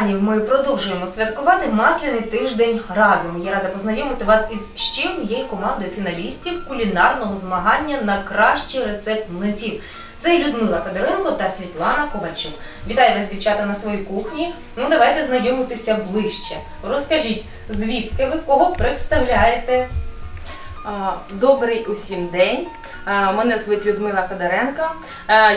гурманів. Ми продовжуємо святкувати масляний тиждень разом. Я рада познайомити вас із ще однією командою фіналістів кулінарного змагання на кращий рецепт млинців. Це Людмила Федоренко та Світлана Ковальчук. Вітаю вас, дівчата, на своїй кухні. Ну давайте знайомитися ближче. Розкажіть, звідки ви кого представляєте? Добрий усім день. Мене звуть Людмила Федоренко.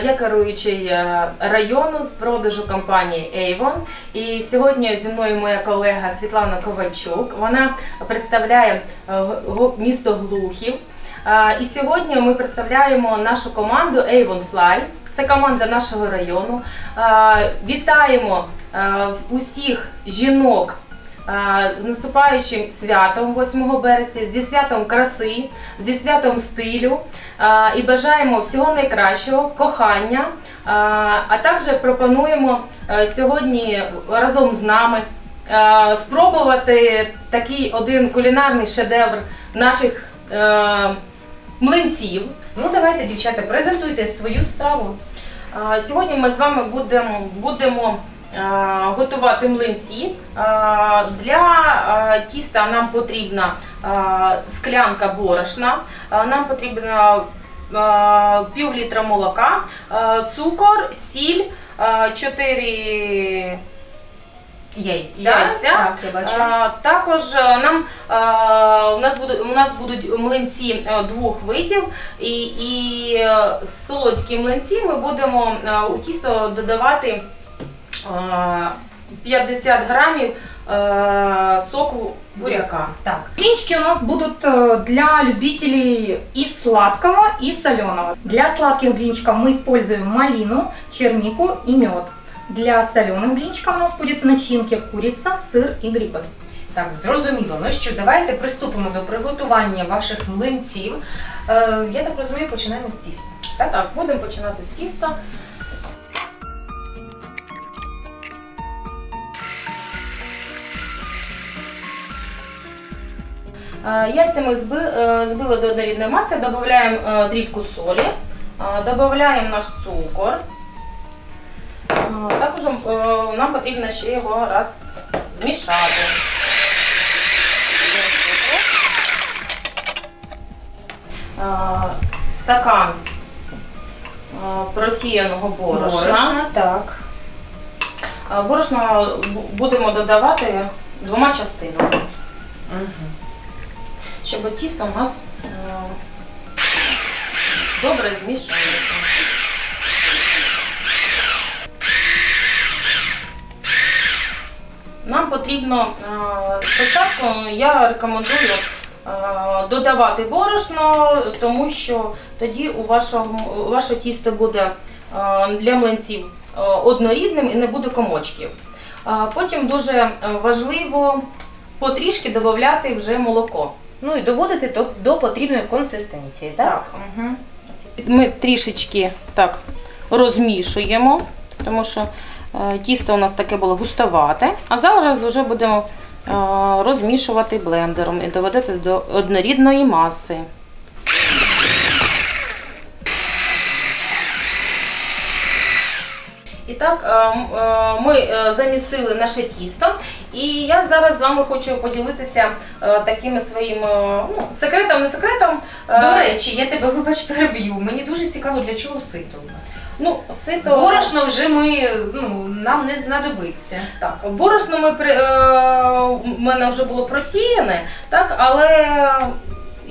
Я керуючий е, району з продажу компанії Avon. І сьогодні зі мною моя колега Світлана Ковальчук. Вона представляє е, місто Глухів. І сьогодні ми представляємо нашу команду Avon Fly. Це команда нашого району. Вітаємо е, усіх жінок з наступаючим святом 8 березня, зі святом краси, зі святом стилю і бажаємо всього найкращого, кохання. А, також пропонуємо е, сьогодні разом з нами е, спробувати такий один кулінарний шедевр наших е, млинців. Ну давайте, дівчата, презентуйте свою страву. Сьогодні ми з вами будемо, будемо готувати млинці. Для тіста нам потрібна склянка борошна, нам потрібно пів літра молока, цукор, сіль, 4 Яйця. Яйця. Так, я бачу. а, Також е, нам а, у нас буде у нас будуть млинці е, двох видів, і, і е, солодкі млинці ми будемо е, у тісто додавати е, 50 грамів е, соку буряка. Так. Блинчики у нас будут э, для любителей и сладкого, и соленого. Для сладких блинчиков мы используем малину, чернику и мед. Для соленых блинчиков у нас будет в начинке курица, сыр и грибы. Так, зрозуміло. Ну що, давайте приступимо до приготування ваших млинців. Е, я так розумію, починаємо з тіста. Так, так, будемо починати з тіста. Е, Яйця ми е, збили до однорідної маси, додаємо е, дрібку солі, додаємо наш цукор. Також нам потрібно ще його раз змішати. Стакан просіяного борошна. так. Е, Борошно бу- будемо додавати двома частинами, Угу. Щоб тісто у нас е, добре змішалося. Нам потрібно е, спочатку, я рекомендую е, додавати борошно, тому що тоді ваше тісто буде для млинців однорідним і не буде комочків. Потім дуже важливо потрішки додати вже молоко. Ну і доводити до, до потрібної консистенції, так? Угу. Ми трішечки так розмішуємо, тому що е, тісто у нас таке було густовате. А зараз вже будемо е, розмішувати блендером і доводити до однорідної маси. І так, е, м, е, ми е, замісили наше тісто, і я зараз з вами хочу поділитися е, такими своїм е, ну, секретом, не секретом. е, До речі, я тебе вибач переб'ю. Мені дуже цікаво, для чого сито у нас. Ну, сито. Борошно вже ми ну, нам не знадобиться. Так, борошно ми при, е, у мене вже було просіяне, так, але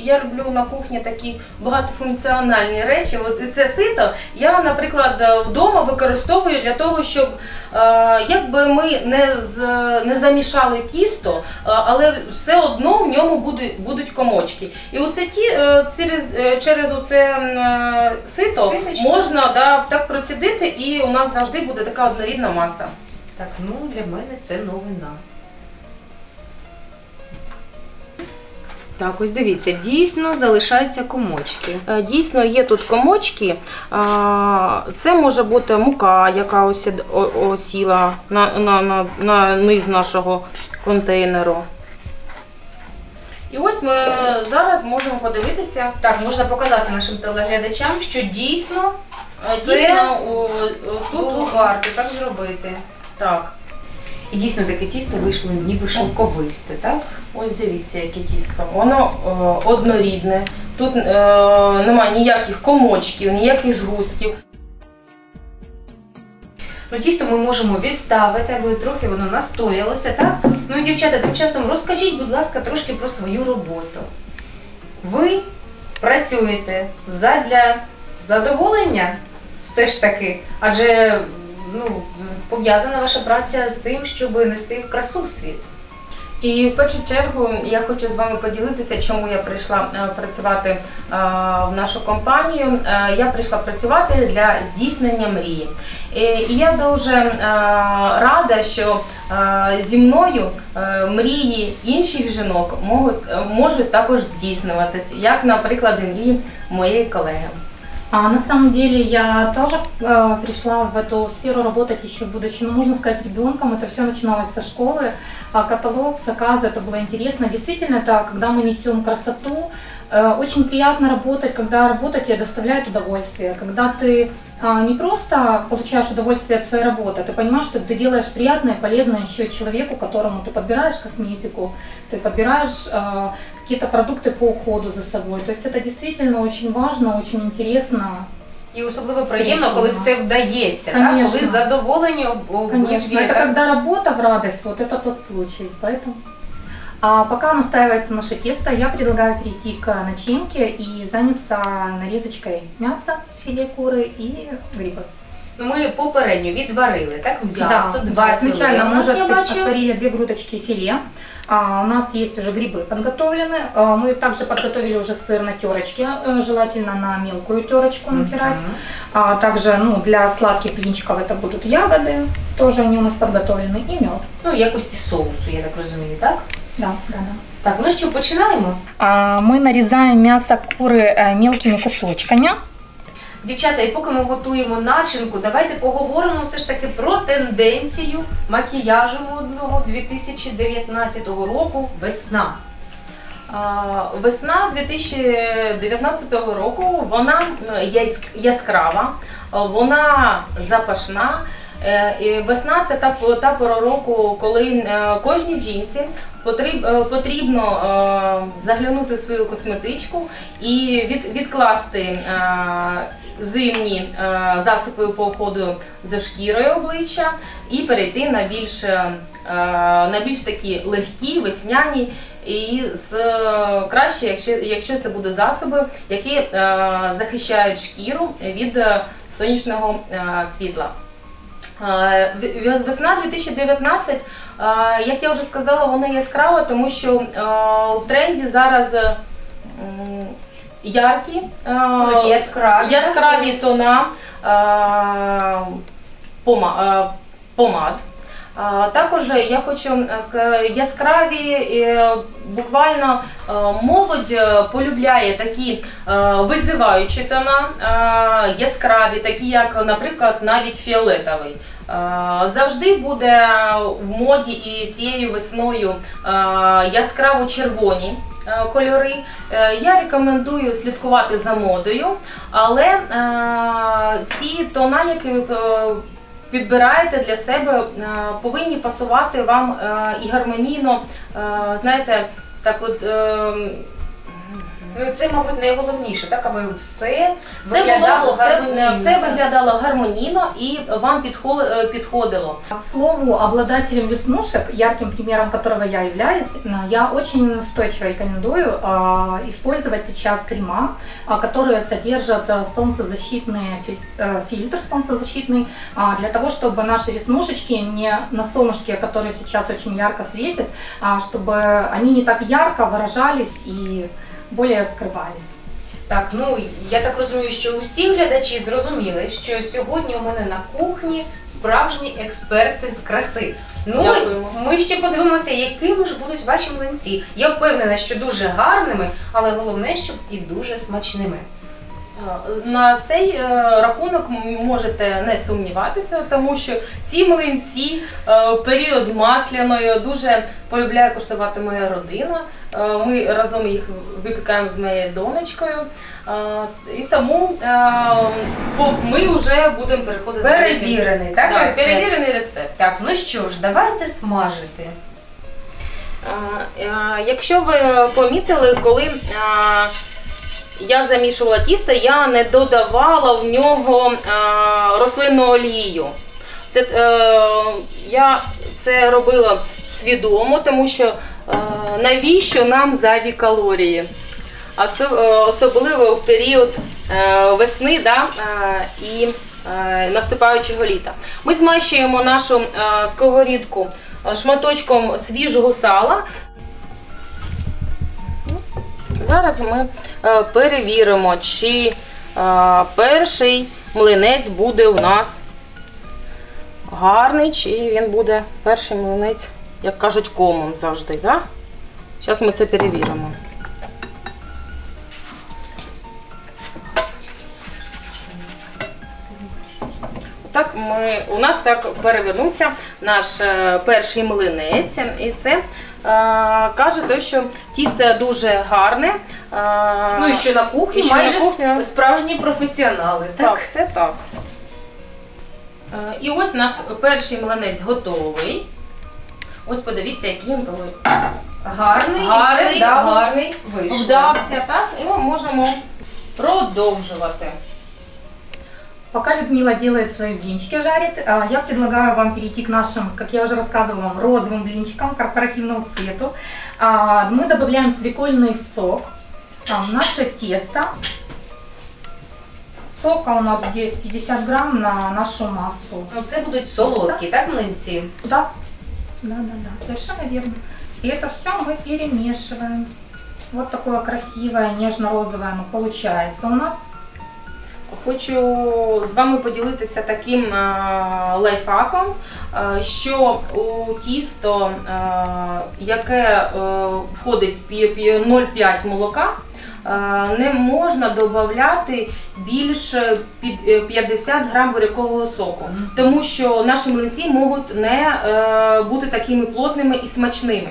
я люблю на кухні такі багатофункціональні речі. От і це сито я, наприклад, вдома використовую для того, щоб е, якби ми не, з, не замішали тісто, е, але все одно в ньому будуть, будуть комочки. І оце ті, е, через, е, через оце е, сито Ситочко. можна да, так процідити, і у нас завжди буде така однорідна маса. Так, ну для мене це новина. Так, ось дивіться, дійсно залишаються комочки. Е, Дійсно, є тут комочки. Це може бути мука, яка осіла на, на, на, на низ нашого контейнеру. І ось ми зараз можемо подивитися. Так, можна показати нашим телеглядачам, що дійсно Е, Це Дійсно, о, о, тут було варто так зробити. Так. І дійсно таке тісто вийшло ніби шовковисте, так? Ось дивіться, яке тісто. Воно е, однорідне. Тут е, немає ніяких комочків, ніяких згустків. Ну, тісто ми можемо відставити, аби трохи воно настоялося, так? Ну і дівчата, тим часом розкажіть, будь ласка, трошки про свою роботу. Ви працюєте задля задоволення все ж таки, адже ну, пов'язана ваша праця з тим, щоб нести красу в світ. І в першу чергу я хочу з вами поділитися, чому я прийшла е, працювати е, в нашу компанію. Е, Я прийшла працювати для здійснення мрії. І я дуже рада, що зі мною мрії інших жінок можуть, також здійснюватися, як, наприклад, мрії моєї колеги. А на самом деле я тоже э, пришла в эту сферу работать еще будучи, ну, можно сказать, ребенком. Это все начиналось со школы. А каталог, заказы, это было интересно. Действительно, это когда мы несем красоту. Э, очень приятно работать, когда работа тебе доставляет удовольствие. Когда ты а, не просто получаешь удовольствие от своей работы, а ты понимаешь, что ты делаешь приятное, полезное еще человеку, которому ты подбираешь косметику, ты подбираешь э, какие-то продукты по уходу за собой. То есть это действительно очень важно, очень интересно. І особливо приємно, коли все вдається, так? Конечно. коли задоволені об- обидві. Конечно, это так? когда работа в радость, вот это тот случай. Поэтому. А пока настаивается наше тесто, я предлагаю перейти к начинке и заняться нарезочкой мяса, филе куры и грибов. Ну, ми попередньо відварили, так? М'ясо, два да, філе. изначально У мы нас уже я отв- бачу. отварили две грудочки филе. А, у нас есть уже грибы подготовлены. А, мы также подготовили уже сыр на терочке, э, желательно на мелкую терочку натирать. Мгм. А также ну, для сладких блинчиков это будут ягоды, тоже они у нас подготовлены, и мед. Ну, якості соусу, я так розумію, так? Да, да, да. Так, ну що, починаємо? А, Мы нарезаем мясо куры э, мелкими кусочками. Дівчата, і поки ми готуємо начинку, давайте поговоримо все ж таки про тенденцію макіяжу модного 2019 року весна. А, Весна 2019 року вона е, яск- яскрава, е, вона запашна. Е, весна це та, та пора року, коли е, кожній жінці е, потрібно заглянути в свою косметичку і від, відкласти зимні засоби по уходу за шкірою обличчя і перейти на більш, на більш такі легкі, весняні і з краще, якщо, якщо це будуть засоби, які е, захищають шкіру від сонячного е, світла. Весна 2019, е, як я вже сказала, вона яскрава, тому що в тренді зараз яркі, яскраві. яскраві тона пома- помад. Також я хочу яскраві, буквально молодь е, полюбляє такі визиваючі тона, яскраві, такі як, наприклад, навіть фіолетовий. Е, Завжди буде в моді і цією весною е, яскраво червоні е, кольори. Я рекомендую слідкувати за модою, але ці тона, які ви підбираєте для себе, повинні пасувати вам і гармонійно, знаєте, так от. е, Ну, це, мабуть, найголовніше, так, аби все Все виглядало було все, гармонійно. все виглядало гармонійно і вам підхо- е, підходило. К слову, обладателем веснушек, ярким примером которого я являюсь, э, я очень настойчиво рекомендую а, использовать сейчас крема, а, которые содержат а, солнцезащитный филь- э, фильтр солнцезащитный, а, для того, чтобы наши веснушечки не на солнышке, который сейчас очень ярко светит, а, чтобы они не так ярко выражались и более скрывались. Так, ну я так розумію, що усі глядачі зрозуміли, що сьогодні у мене на кухні справжні експерти з краси. Ну Дякуємо. ми ще подивимося, якими ж будуть ваші млинці. Я впевнена, що дуже гарними, але головне, щоб і дуже смачними. На цей е, рахунок можете не сумніватися, тому що ці млинці е, в період масляної дуже полюбляє куштувати моя родина. Е, Ми разом їх випікаємо з моєю донечкою. Е, І тому е, ми вже будемо переходити до Перевірений, так? Так, рецепт? перевірений рецепт. Так, ну що ж, давайте смажити. Якщо ви помітили, коли я замішувала тісто, я не додавала в нього рослинну олію. Це, я це робила свідомо, тому що навіщо нам зайві калорії? Е, Особливо в період е, весни да, е, і наступаючого літа. Ми змащуємо нашу сковорідку шматочком свіжого сала. Зараз ми перевіримо, чи перший млинець буде у нас гарний, чи він буде перший млинець, як кажуть, комом завжди. Да? Зараз ми це перевіримо. Так, ми, у нас так перевернувся наш е, перший млинець, і це е, каже те, що тісто дуже гарне. е, Ну і що на кухні і що на майже кухні? справжні професіонали, так? так, це так. Е, І ось наш перший млинець готовий. Ось подивіться, який він коли Гарний, і все гарний, вдало гарний, вийшло. вдався, так? І ми можемо продовжувати. Пока Людмила делает свои блинчики, жарит, а, я предлагаю вам перейти к нашим, как я уже рассказывала вам, розовым блинчикам корпоративного цвету. А, Мы добавляем свекольный сок а, в наше тесто. Сока у нас здесь 50 грамм на нашу массу. Ну, це будуть солодкі, так, млинці? Да, Да, да, да, совершенно верно. И это все мы перемешиваем. Вот такое красивое нежно-розовое оно получается у нас. Хочу з вами поділитися таким е, лайфхаком, е, що у тісто, е, яке входить пі- пі- 0,5 молока, не можна додати більше під- е, 50 грам бурякового соку, тому що наші млинці можуть не е, бути такими плотними і смачними.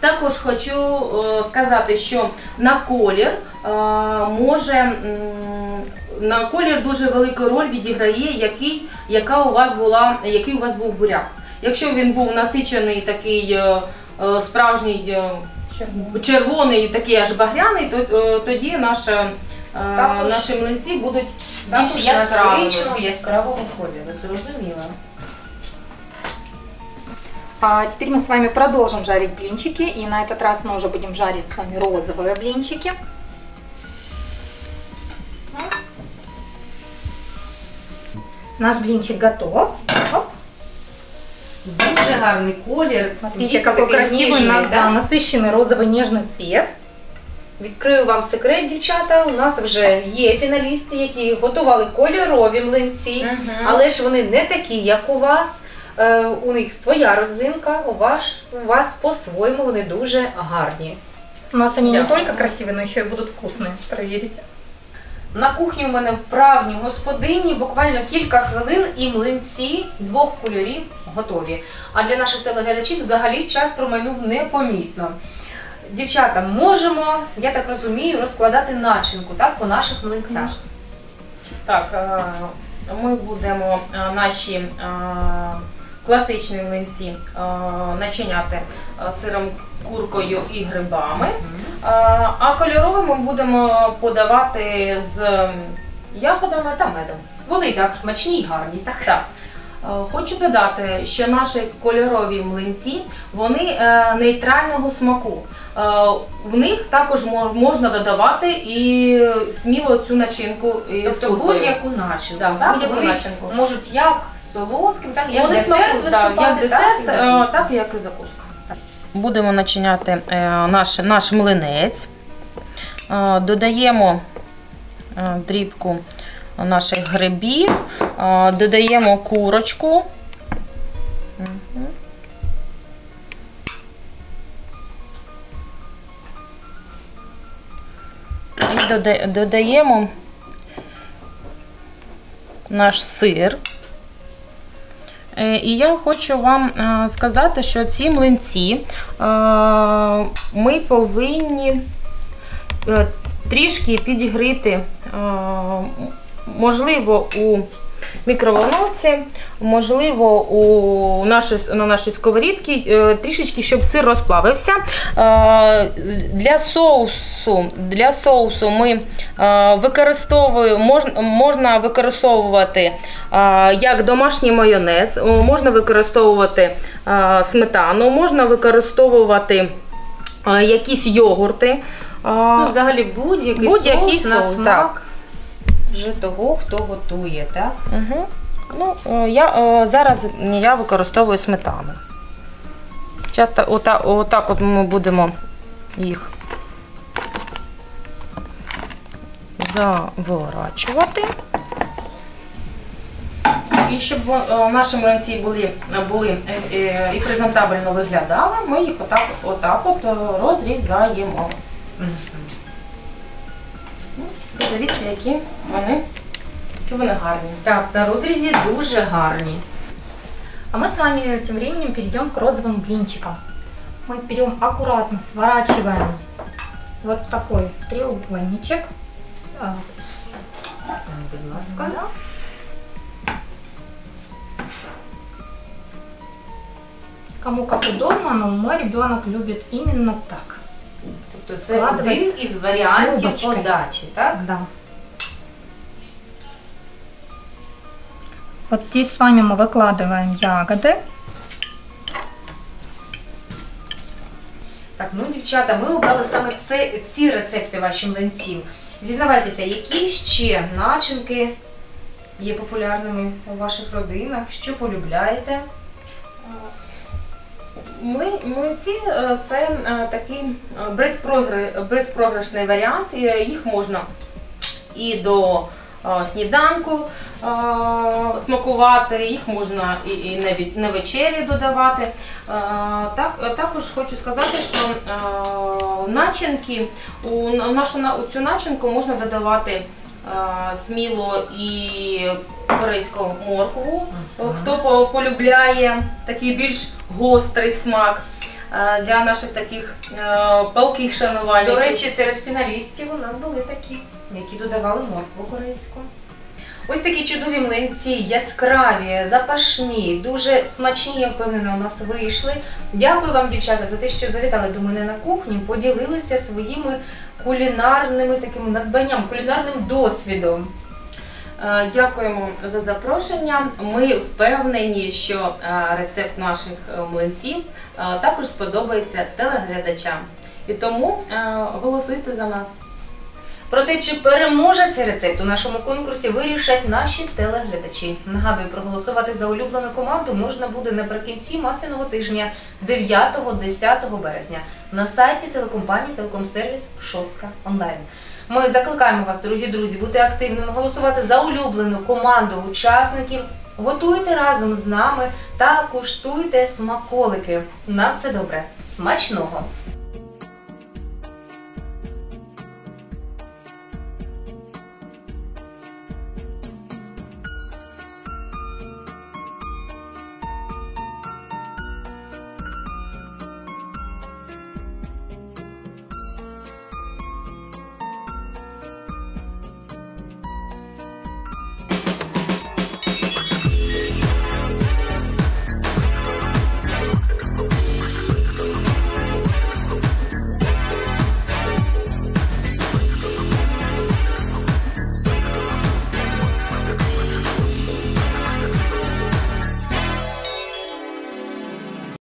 Також хочу е, сказати, що на колір е, може на колір дуже велику роль відіграє, який, яка у вас була, який у вас був буряк. Якщо він був насичений такий е, е, справжній е, червоний, такий аж багряний, то е, тоді наше, е, Також- наші млинці будуть більш Також яскравими. насиченого яскравого кольору, зрозуміло. А теперь мы с вами продолжим жарить блинчики. И на этот раз мы уже будем жарить с вами розовые блинчики. Наш блинчик готов. Оп. Дуже гарний колір. Смотрите, дійсно какой такий красивый, ніжний, на- да? да, насыщенный розовый нежный цвет. Відкрию вам секрет, дівчата. У нас вже є фіналісти, які готували кольорові млинці, Мгм. але ж вони не такі, як у вас. Е, у них своя родзинка, у вас, у вас по-своєму вони дуже гарні. У нас они не Дякую. только красивые, но еще и будут вкусные. На кухні у мене вправні господині, буквально кілька хвилин і млинці двох кольорів готові. А для наших телеглядачів взагалі час промайнув непомітно. Дівчата, можемо, я так розумію, розкладати начинку так, по наших млинцях. Так, е, ми будемо е, наші е, класичні млинці начиняти сиром, куркою і грибами. А кольоровий ми будемо подавати з ягодами та медом. Вони і так смачні і гарні, так? Так. Хочу додати, що наші кольорові млинці вони е, нейтрального смаку. В них також можна додавати і сміло цю начинку Тобто будь-яку начинку. Да, так? будь-яку Вони начинку. можуть як солодким, так, як Вони десерт виступати, так, як десерт, і е, так і закуска. Будемо начиняти е, наш, наш млинець. Е, Додаємо е, дрібку наших грибів, додаємо курочку. І додаємо наш сир. Е, І я хочу вам е, сказати, що ці млинці е, ми повинні трішки підігріти, можливо, у мікроволновці, можливо, у нашій, на нашій сковорідці, е, трішечки, щоб сир розплавився. Е, Для соусу, для соусу ми е, використовуємо, можна, можна використовувати як домашній майонез, можна використовувати сметану, можна використовувати якісь йогурти. Ну, взагалі будь-який, Будь-який соус на соус, смак вже того, хто готує, так? Угу. Ну, е, я е, зараз я використовую сметану. Часто отак, отак от ми будемо їх заворачувати. І щоб е, наші млинці були, були і презентабельно виглядали, ми їх отак, отак от розрізаємо. Ну, Подивіться, які вони, які вони гарні. Так, на розрізі дуже гарні. А мы с вами тем временем перейдем к розовым блинчикам. Мы берем аккуратно, сворачиваем вот в такой треугольничек. А, Будь ласка. да. Кому как удобно, но мой ребенок любит именно так. Тобто це Складувати один із варіантів трубочкою. подачі, так? Да. Вот здесь с вами мы выкладываем ягоды. Так, ну, дівчата, ми обрали саме це, ці рецепти ваших млинців. Зізнавайтеся, які ще начинки є популярними у ваших родинах, що полюбляєте? ми, млинці е, це е, такий е, безпрограшний варіант. Їх можна і до сніданку смакувати, їх можна і, навіть на вечері додавати. Так, також хочу сказати, що начинки у нашу на- у цю начинку можна додавати сміло і корейську моркву. Хто полюбляє такий більш гострий смак е, для наших таких е, палких шанувальників. До речі, серед фіналістів у нас були такі, які додавали моркву корейську. Ось такі чудові млинці, яскраві, запашні, дуже смачні, я впевнена, у нас вийшли. Дякую вам, дівчата, за те, що завітали до мене на кухню, поділилися своїми кулінарними такими надбанням, кулінарним досвідом. Е, Дякуємо за запрошення. Ми впевнені, що е, рецепт наших е, млинців також сподобається телеглядачам. І тому голосуйте за нас. Про те, чи переможе цей рецепт у нашому конкурсі, вирішать наші телеглядачі. Нагадую, проголосувати за улюблену команду можна буде наприкінці масляного тижня 9-10 березня на сайті телекомпанії Телекомсервіс Шостка онлайн. Ми закликаємо вас, дорогі друзі, бути активними, голосувати за улюблену команду учасників. Готуйте разом з нами та куштуйте смаколики. На все добре, смачного!